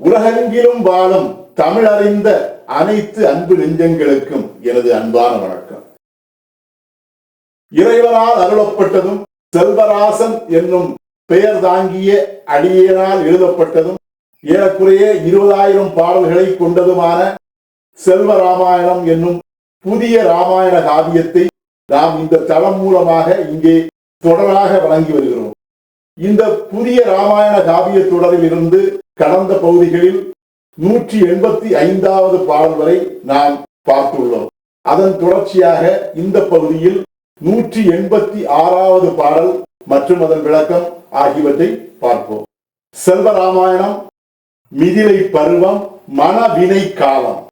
உலகெங்கிலும் வாழும் தமிழறிந்த அனைத்து அன்பு நெஞ்சங்களுக்கும் எனது அன்பான வணக்கம். இறைவனால் அருளப்பட்டதும் செல்வராசன் என்னும் பெயர் தாங்கிய அடியேனால் எழுதப்பட்டதும் ஏறக்குறைய இருபதாயிரம் பாடல்களை கொண்டதுமான செல்வ ராமாயணம் என்னும் புதிய ராமாயண காவியத்தை நாம் இந்த தளம் மூலமாக இங்கே தொடராக வழங்கி வருகிறோம். இந்த புதிய ராமாயண காவிய தொடரில் இருந்து கடந்த பகுதிகளில் நூற்றி எண்பத்தி ஐந்தாவது பாடல் வரை நாம் பார்த்துள்ளோம். அதன் தொடர்ச்சியாக இந்த பகுதியில் நூற்றி எண்பத்தி ஆறாவது பாடல் மற்றும் அதன் விளக்கம் ஆகியவற்றை பார்ப்போம். செல்வ ராமாயணம் மிதிலை பருவம் மனவினை காலம்.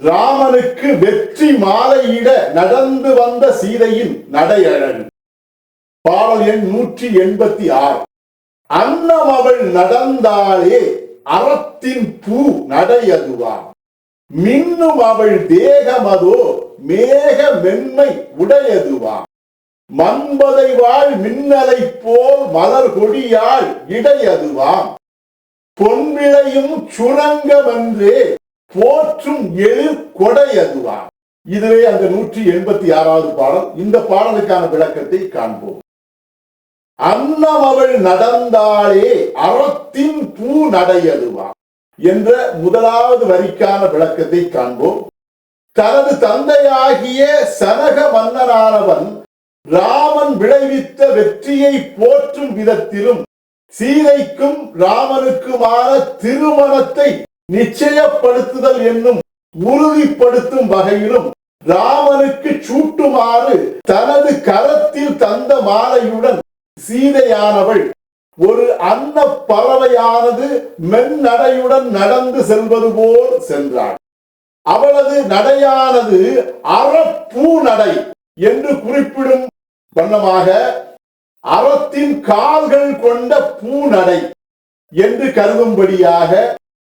ராமனுக்கு வெற்றி மாலையிட நடந்து வந்த சீதையின் நடையழகு. பாடல் எண் நூற்றி எண்பத்தி ஆறு. அன்னம் அவள் நடந்தாலே அறத்தின் பூ நடையதுவா. மின்னும் அவள் தேகமதோ மேக மென்மை உடையதுவா. மண்பதை வாழ் மின்னலை போல் மலர் கொடியால் இடையதுவாம் பொன்விளையும் வந்தே போற்றும் எழில் கொடையதுவாம் இதுவே அந்த நூற்றி எண்பத்தி ஆறாவது பாடல் இந்த பாடலுக்கான விளக்கத்தை காண்போம். அன்னம் அவள் நடந்தாலே அறத்தின் பூ நடையதுவா என்ற முதலாவது வரிக்கான விளக்கத்தை காண்போம். தனது தந்தையாகிய சனக மன்னனானவன் ராமன் விளைவித்த வெற்றியை போற்றும் விதத்திலும் சீதைக்கும் ராமனுக்குமான திருமணத்தை நிச்சயப்படுத்துதல் என்னும் உறுதிப்படுத்தும் வகையிலும் ராமனுக்கு சூட்டுமாறு தனது கரத்தில் தந்த மாலையுடன் சீதையானவள் ஒரு அன்ன பறவையானது மென்னடையுடன் நடந்து செல்வது போல் சென்றாள். அவளது நடையானது அறப்பூ நடை என்று குறிப்பிடும் வண்ணமாக அறத்தின் கால்கள் கொண்ட பூநடை என்று கருதும்படியாக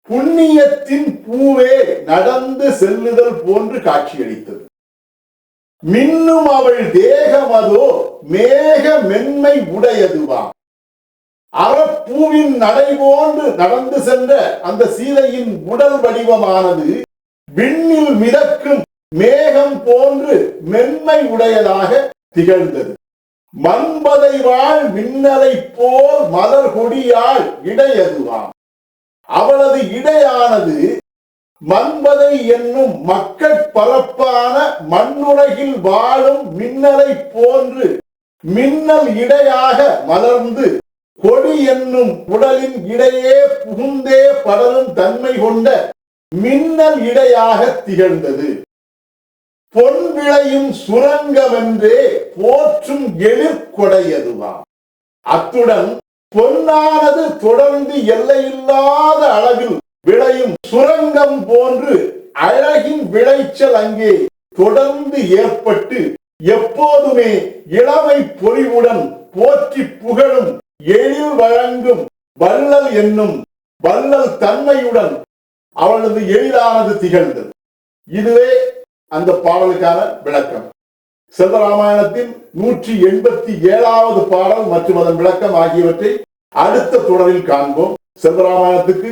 புண்ணியத்தின் பூவே நடந்து செல்லுதல் போன்று காட்சியளித்தது. மின்னும் அவள் தேகமதோ மேக மென்மை உடையதுவா. அறப்பூவின் நடை போன்று நடந்து சென்ற அந்த சீதையின் உடல் வடிவமானது விண்ணில் மிதக்கும் மேகம் போன்று மென்மை உடையதாக திகழ்ந்தது. மண்பதை வாழ் மின்னலை போல் மலர் கொடியால் இடையதுவாம் அவளது இடையானது மண்பதை என்னும் மக்கள் பரப்பான மண்ணுலகில் வாழும் மின்னலை போன்று மின்னல் இடையாக மலர்ந்து கொடி என்னும் உடலின் இடையே புகுந்தே படரும் தன்மை கொண்ட மின்னல் இடையாக திகழ்ந்தது. பொன் விளையும் சுரங்கமென்றே போற்றும் எழிற்கொடையதுவாம் அத்துடன் பொன்னானது தொடர்ந்து எல்லையில்லாத அளவில் விளையும் சுரங்கம் போன்று அழகின் விளைச்சல் அங்கே தொடர்ந்து ஏற்பட்டு எப்போதுமே இளமை பொறிவுடன் போற்றி புகழும் எழில் வழங்கும் வள்ளல் என்னும் வள்ளல் தன்மையுடன் அவளது எழிலானது திகழ்ந்தது. இதுவே அந்த பாடலுக்கான விளக்கம். செல்வராமாயணத்தின் நூற்றி எண்பத்தி ஏழாவது பாடல் மற்றும் அதன் விளக்கம் ஆகியவற்றை அடுத்த தொடரில் காண்போம். செல்வராமாயணத்துக்கு